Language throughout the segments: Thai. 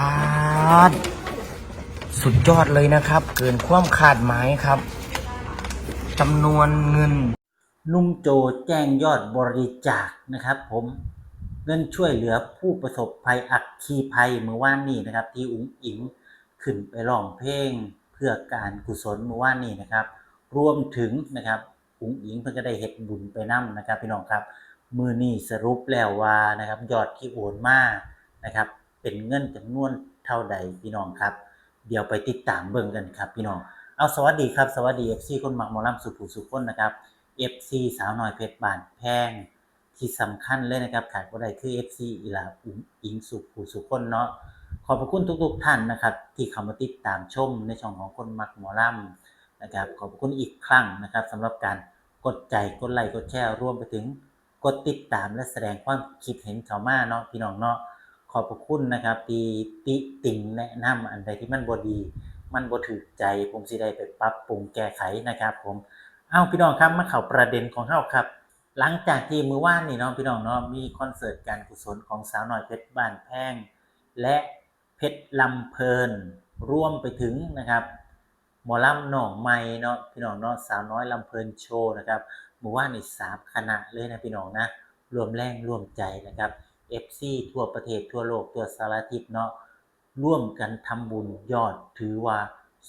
อาดสุดยอดเลยนะครับ เกินความคาดหมายครับจำนวนเงิน ลุงโจแจ้งยอดบริจาคนะครับ ผมเงินช่วยเหลือผู้ประสบภัยอัคคีภัยเมื่อวานนี้นะครับ ที่อุ้งอิงขึ้นไปร้องเพลงเพื่อการกุศลเมื่อวานนี้นะครับ รวมถึงนะครับอุ้งอิงเพิ่งก็ได้เฮ็ดบุญไปนํนะครับพี่น้องครับ มือนี้สรุปแล้วว่านะครับยอดที่โอนมานะครับ เป็นเงินจำนวนเท่าใดพี่น้องครับ เดี๋ยวไปติดตามเบิ่งกันครับพี่น้อง เอาสวัสดีครับ สวัสดี FC คนมักหมอลำสุภูสุขคนนะครับ FC สาวน้อยเพชรบานแพงที่สำคัญเลยนะครับขาดบ่ได้คือ FC อีหลาอุ๋งอิงสุภูสุขคนเนาะขอบพระคุณทุกๆท่านนะครับ ที่เข้ามาติดตามชมในช่องของคนมักหมอลำนะครับ ขอบพระคุณอีกครั้งนะครับสำหรับการกดใจกดไลค์กดแชร์รวมไปถึงกดติดตามและแสดงความคิดเห็นเข้ามาเนาะพี่น้องเนาะ อบพระคุณนะครับที่ติติงแนะนำอันใดที่มันบ่ดี มันบ่ถูกใจผมสิได้ไปปรับปรุงแก้ไขนะครับ ผมเอาพี่น้องครับมาเข้าประเด็นของเฮาครับ หลังจากที่มื้อวานนี่เนาะพี่น้องเนาะมีคอนเสิร์ตการกุศลของสาวน้อยเพชรบ้านแพงและเพชรลำเพลินร่วมไปถึงนะครับหมอลำหนองไม้เนาะพี่น้องเนาะสาวน้อยลำเพลินโชว์นะครับมื่อวานนี่สามคณะเลยนะพี่น้องนะรวมแรงรวมใจนะครับ FC ทั่วประเทศทั่วโลกทั่วสารทิศเนาะร่วมกันทำบุญยอดถือว่า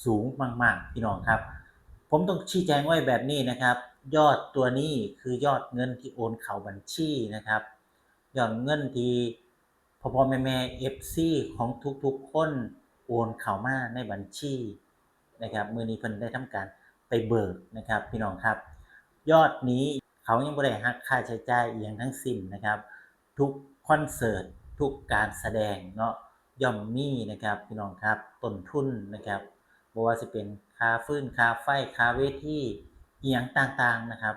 สูงมาก ๆ พี่น้องครับ ผมต้องชี้แจงไว้แบบนี้นะครับ ยอดตัวนี้คือยอดเงินที่โอนเข้าบัญชีนะครับ ยอดเงินที่พ่อพ่อแม่แม่เอฟซีของทุกๆคนโอนเข้ามาในบัญชีนะครับมือนี้เพิ่นได้ทำการไปเบิกนะครับ พี่น้องครับ ยอดนี้เขายังบ่ได้หักค่าใช้จ่ายอย่างทั้งสิ้นนะครับ ทุก คอนเสิร์ตทุกการแสดงเนาะย่อมมีนะครับพี่น้องครับต้นทุนนะครับบ่ว่าสิเป็นคาฟื้นคาไฟคาเวทีเอียงต่างๆนะครับ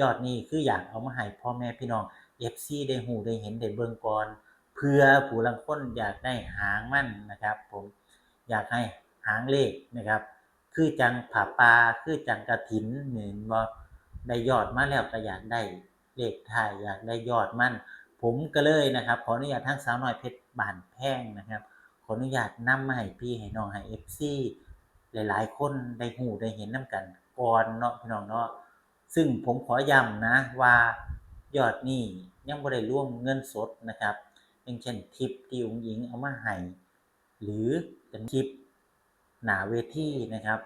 ยอดนี้คืออยากเอามาให้พ่อแม่พี่น้อง FC ได้หูได้เห็นได้เบิ่งก่อนเพื่อผู้ลางคนอยากได้หางมั่นนะครับ ผมอยากให้หางเลขนะครับ คือจังผาปาคือจังกระถินเหมือนบ่ได้ยอดมาแล้วก็อยากได้เลขท้ายอยากได้ยอดมั่น ผมก็เลยนะครับ ขออนุญาตทั้งสาวน้อยเพชรบานแพงนะครับ ขออนุญาตนำมาให้พี่ให้น้องให้ FC หลายๆ คนได้หูได้เห็นน้ำกันก่อนเนาะพี่น้องเนาะซึ่งผมขอย้ำนะว่ายอดนี้ยังบ่ได้ร่วมเงินสดนะครับอย่างเช่นทิปที่องหญิงเอามาให้หรือเป็นทิปหนาเวทีนะครับ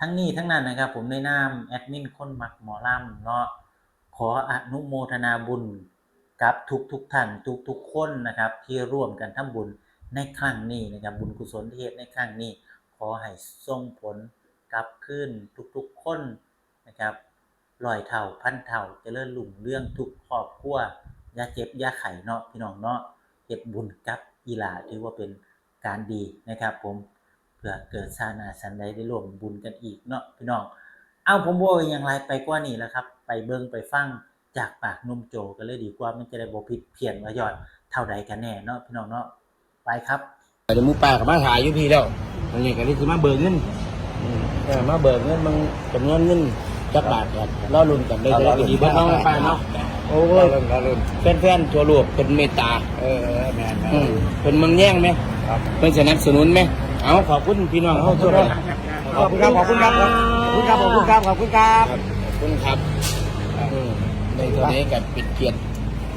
ทั้งนี้ทั้งนั้นนะครับ ผมในนามแอดมินคนมักหมอลำเนาะขออนุโมทนาบุญ กับทุกทุกท่านทุกทุกคนนะครับ ที่ร่วมกันทำบุญในครั้งนี้นะครับบุญกุศลที่เฮ็ดในครั้งนี้ ขอให้ส่งผลกลับคืนทุกๆคนนะครับลอยเท่าพันเท่าจเจริญรุ่งเรื่องทุกครอบครัวอย่าเจ็บอย่าไข้เนาะพี่น้องเนาะเฮ็ดบุญกับอีหลาถือว่าเป็นการดีนะครับ ผมเพื่อเกิดชาตินาสันใดได้ร่วมบุญกันอีกเนาะพี่น้อง เอาผมบ่อย่างไรไปกว่านี้แล้วครับ ไปเบิ่งไปฟัง จากปากหนุ่มโจกันเลยดีกว่ามันจะได้บ่ผิดเพี้ยนว่ายอดเท่าใดกันแน่เนาะพี่น้องเนาะไปครับเดี๋ยวหมูป่ากับมาถ่ายอยู่พี่แล้วอันนี้ก็นี่คือมาเบิกเงินอืมเออมาเบิกเงินมึงจำนวนเงินจักบาทกันรอรุ่นกันได้เลยดีเบิดน้องป้าเนาะโอ้ยแฟนๆทั่วโลกเป็นเมตตาเออเออแมนแมอืนมเป็นเมืองแย่งไหมครับเป็นสนับสนุนไหมเอาขอบคุณพี่น้องเขาทุกคนขอบคุณครับขอบคุณครับขอบคุณครับขอบคุณครับขอบคุณครับขอบคุณครับอืม ในตัวนี้กับปิดเกียรติ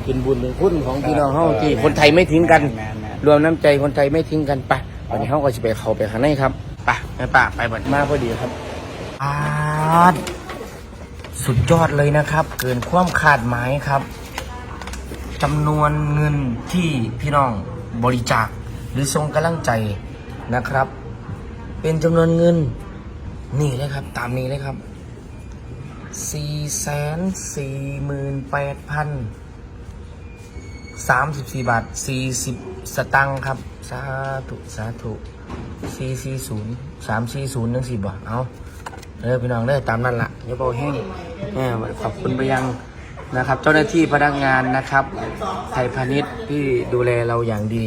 เป็นบุญเป็นคุณของพี่น้องเขาที่คนไทยไม่ทิ้งกัน แมนแมนรวมน้ำใจคนไทยไม่ทิ้งกันไปะวันนี้เขาก็จะไปเขาไปข้างในครับไปไปป่าไปบัดมาพอดีครับอาดสุดยอดเลยนะครับ เกินความคาดหมายครับจำนวนเงินที่พี่น้องบริจาคหรือส่งกำลังใจนะครับ เป็นจำนวนเงินนี่เลยครับ ตามนี้เลยครับ สี่แสนสี่หมื่นแปดพันสามสิบสี่บาทสี่สิบสตังค์ครับ สาธุสาธุสี่สี่ศูนย์สามสี่ศูนย์ทั้งสี่บาทเอาเด้อพี่น้องเด้อตามนั่นละอย่าเบาแห้งแหมขอบคุณไปยังนะครับ เจ้าหน้าที่พนักงานนะครับ ไทยพาณิชย์ที่ดูแลเราอย่างดี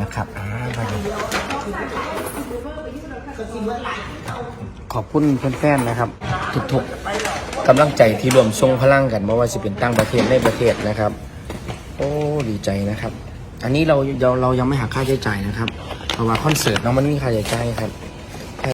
นะครับอ่าไปเลย ขอบคุณแฟนๆนะครับ ทุกๆกำลังใจที่รวมทรงพลังกันไม่ว่าจะเป็นตั้งประเทศในประเทศนะครับ โอ้ดีใจนะครับ อันนี้เราเราเรายังไม่หักค่าใช้จ่ายนะครับ เพราะว่าคอนเสิร์ตเนาะมันมีค่าใช้จ่ายครับ